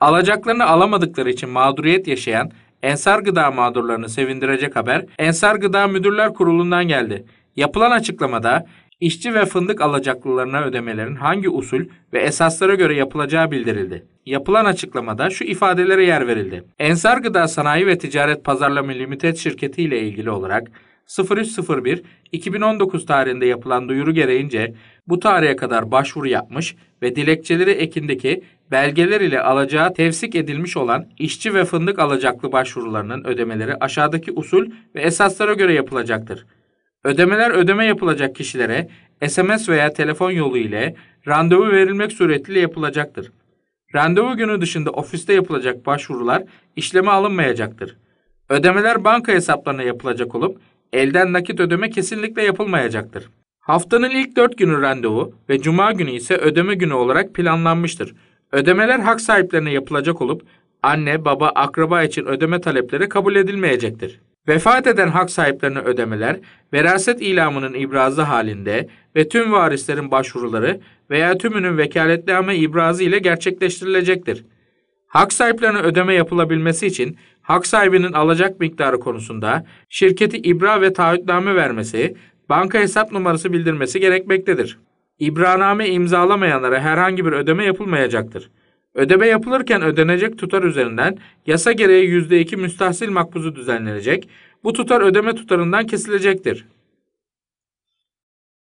Alacaklarını alamadıkları için mağduriyet yaşayan Ensar Gıda mağdurlarını sevindirecek haber Ensar Gıda Müdürler Kurulu'ndan geldi. Yapılan açıklamada işçi ve fındık alacaklılarına ödemelerin hangi usul ve esaslara göre yapılacağı bildirildi. Yapılan açıklamada şu ifadelere yer verildi. Ensar Gıda Sanayi ve Ticaret Pazarlama Limited şirketi ile ilgili olarak 03.01.2019 tarihinde yapılan duyuru gereğince bu tarihe kadar başvuru yapmış ve dilekçeleri ekindeki belgeler ile alacağı tevsik edilmiş olan işçi ve fındık alacaklı başvurularının ödemeleri aşağıdaki usul ve esaslara göre yapılacaktır. Ödemeler ödeme yapılacak kişilere SMS veya telefon yolu ile randevu verilmek suretiyle yapılacaktır. Randevu günü dışında ofiste yapılacak başvurular işleme alınmayacaktır. Ödemeler banka hesaplarına yapılacak olup elden nakit ödeme kesinlikle yapılmayacaktır. Haftanın ilk 4 günü randevu ve cuma günü ise ödeme günü olarak planlanmıştır. Ödemeler hak sahiplerine yapılacak olup anne, baba, akraba için ödeme talepleri kabul edilmeyecektir. Vefat eden hak sahiplerine ödemeler, veraset ilamının ibrazı halinde ve tüm varislerin başvuruları veya tümünün vekaletname ibrazı ile gerçekleştirilecektir. Hak sahiplerine ödeme yapılabilmesi için hak sahibinin alacak miktarı konusunda şirketi ibra ve taahhütname vermesi, banka hesap numarası bildirmesi gerekmektedir. İbraname imzalamayanlara herhangi bir ödeme yapılmayacaktır. Ödeme yapılırken ödenecek tutar üzerinden yasa gereği %2 müstahsil makbuzu düzenlenecek, bu tutar ödeme tutarından kesilecektir.